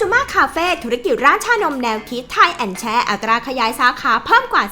จูมาคาเฟ่ธุรกิจร้านชานมแนวคิดไทยแอนแชร์อัตราขยายสาขาเพิ่มกว่า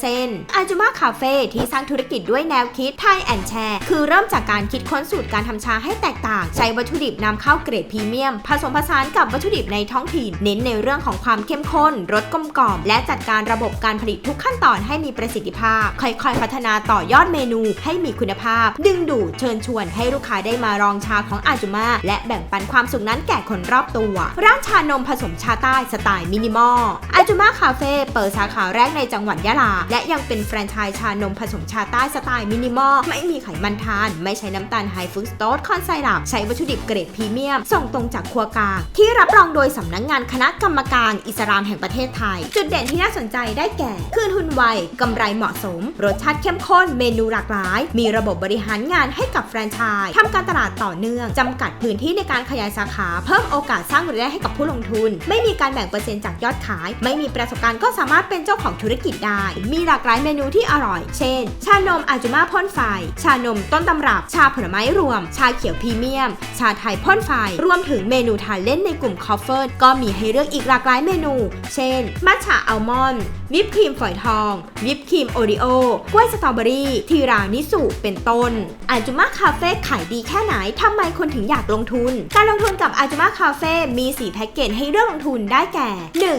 40%อาจูมาคาเฟ่ที่สร้างธุรกิจด้วยแนวคิดไทยแอนแชร์คือเริ่มจากการคิดค้นสูตรการทำชาให้แตกต่าง ใช้วัตถุดิบนำเข้าเกรดพรีเมียม ผสมผสานกับวัตถุดิบในท้องถิ่น เน้นในเรื่องของความเข้มข้นรสกลมกล่อม และจัดการระบบการผลิตทุกขั้นตอนให้มีประสิทธิภาพ ค่อยๆ พัฒนาต่อยอดเมนูให้มีคุณภาพ ดึงดูดเชิญชวนให้ลูกค้าได้มาลองชาของอาจูมาและแบ่งปันความสุขนั้นแก่คนรอบตัวร้านชานมผสมชาใต้สไตล์มินิมอลอาจูมาคาเฟ่เปิดสาขาแรกในจังหวัดยะลา และยังเป็นแฟรนไชส์ชานมผสมชาใต้สไตล์มินิมอล ไม่มีไขมันทาน ไม่ใช้น้ำตาลไฮฟรุตโตสคอนไซรัปใช้วัตถุดิบเกรดพรีเมียม ส่งตรงจากครัวกลาง ที่รับรองโดยสำนักงานคณะกรรมการอิสลามแห่งประเทศไทย จุดเด่นที่น่าสนใจได้แก่ คืนทุนไวกำไรเหมาะสม รสชาติเข้มข้น เมนูหลากหลาย มีระบบบริหารงานให้กับแฟรนไชส์ทำการตลาดต่อเนื่องจำกัดพื้นที่ในการขยายสาขาเพิ่มโอกาสสร้างรายได้ให้กับผู้ลงทุน ไม่มีการแบ่งเปอร์เซ็นต์จากยอดขาย ไม่มีประสบการณ์ก็สามารถเป็นเจ้าของธุรกิจได้ มีหลากหลายเมนูที่อร่อย เช่น ชานมอาจุมาพ่นไฟ ชานมต้นตำรับ ชาผลไม้รวม ชาเขียวพรีเมียม ชาไทยพ่นไฟ รวมถึงเมนูทานเล่นในกลุ่มคอฟเฟิร์ก็มีให้เลือกอีกหลากหลายเมนู เช่น มัทฉะอัลมอนด์ วิปครีมฝอยทอง วิปครีมโอริโอ กล้วยสตรอเบอรี่ ทีรานิสุ เป็นต้น อาจุมาคาเฟ่ขายดีแค่ไหนทำไมคนถึงอยากลงทุน การลงทุนกับอาจุมาคาเฟ่มี4แพ็พ็กเกจให้เรื่องลงทุนได้แก่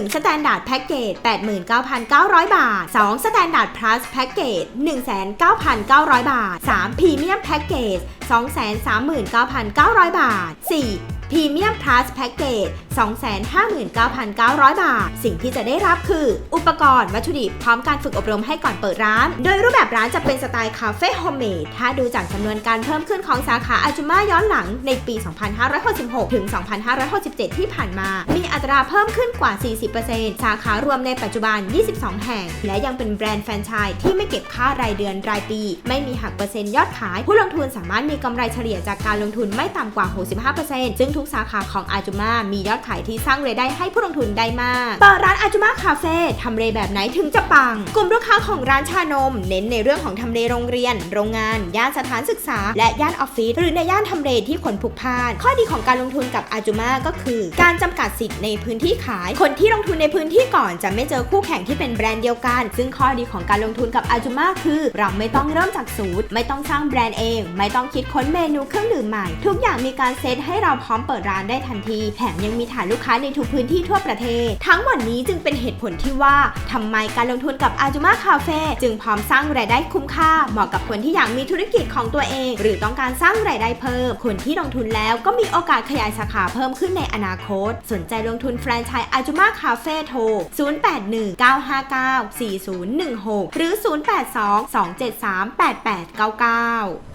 1. สแตนดาร์ดแพ็กเกจ89,900 บาท 2. สแตนดาร์ดพลัสแพ็กเกจ19,900 บาท 3. พรีเมียมแพ็กเกจ239,900 บาท 4. พรีเมียมพลัสแพ็กเกจ259,900 บาท สิ่งที่จะได้รับคือ อุปกรณ์วัตถุดิบพร้อมการฝึกอบรมให้ก่อนเปิดร้าน โดยรูปแบบร้านจะเป็นสไตล์คาเฟ่โฮมเมด ถ้าดูจากจำนวนการเพิ่มขึ้นของสาขาอาจุมาย้อนหลังในปี 2566 ถึง 2567 ที่ผ่านมา มีอัตราเพิ่มขึ้นกว่า 40%สาขารวมในปัจจุบัน 22 แห่ง และยังเป็นแบรนด์แฟรนไชส์ที่ไม่เก็บค่ารายเดือนรายปี ไม่มีหักเปอร์เซ็นต์ยอดขาย ผู้ลงทุนสามารถมีกำไรเฉลี่ยจากการลงทุนไม่ต่ำกว่า 65%ซึ่งทุกสาขาของอาจุมามียอดขายที่สร้างรายได้ให้ผู้ลงทุนได้มากเปิดร้านอาจุมาคาเฟ่ทำเลแบบไหนถึงจะปัง กลุ่มลูกค้าของร้านชานม เน้นในเรื่องของทำเลโรงเรียน โรงงาน ย่านสถานศึกษา และย่านออฟฟิศหรือในย่านทำเลที่คนพลุกพ่าน ข้อดีของการลงทุนกับอาจุมาก็คือ การจำกัดสิทธิ์ในพื้นที่ขาย คนที่ลงทุนในพื้นที่ก่อนจะไม่เจอคู่แข่งที่เป็นแบรนด์เดียวกัน ซึ่งข้อดีของการลงทุนกับอาจุมาคือ เราไม่ต้องเริ่มจากศูนย์ไม่ต้องสร้างแบรนด์เอง ไม่ต้องคิดค้นเมนูเครื่องดื่มใหม่ ทุกอย่างมีการเซตให้เราพร้อมเปิดร้านได้ทันที แถมยังมีฐานลูกค้าในทุกพื้นที่ทั่วประเทศ ทั้งหมดนี้จึงเป็นเหตุผลที่ว่าทำไมการลงทุนกับอาจุมาคาเฟ่จึงพร้อมสร้างรายได้คุ้มค่า เหมาะกับคนที่อยากมีธุรกิจของตัวเอง หรือต้องการสร้างรายได้เพิ่ม คนที่ลงทุนแล้วก็มีโอกาสขยายสาขาเพิ่มขึ้นในอนาคต สนใจลงทุนแฟรนไชส์อาจุมาคาเฟ่โทร 0819594016 หรือ 0822738899ไท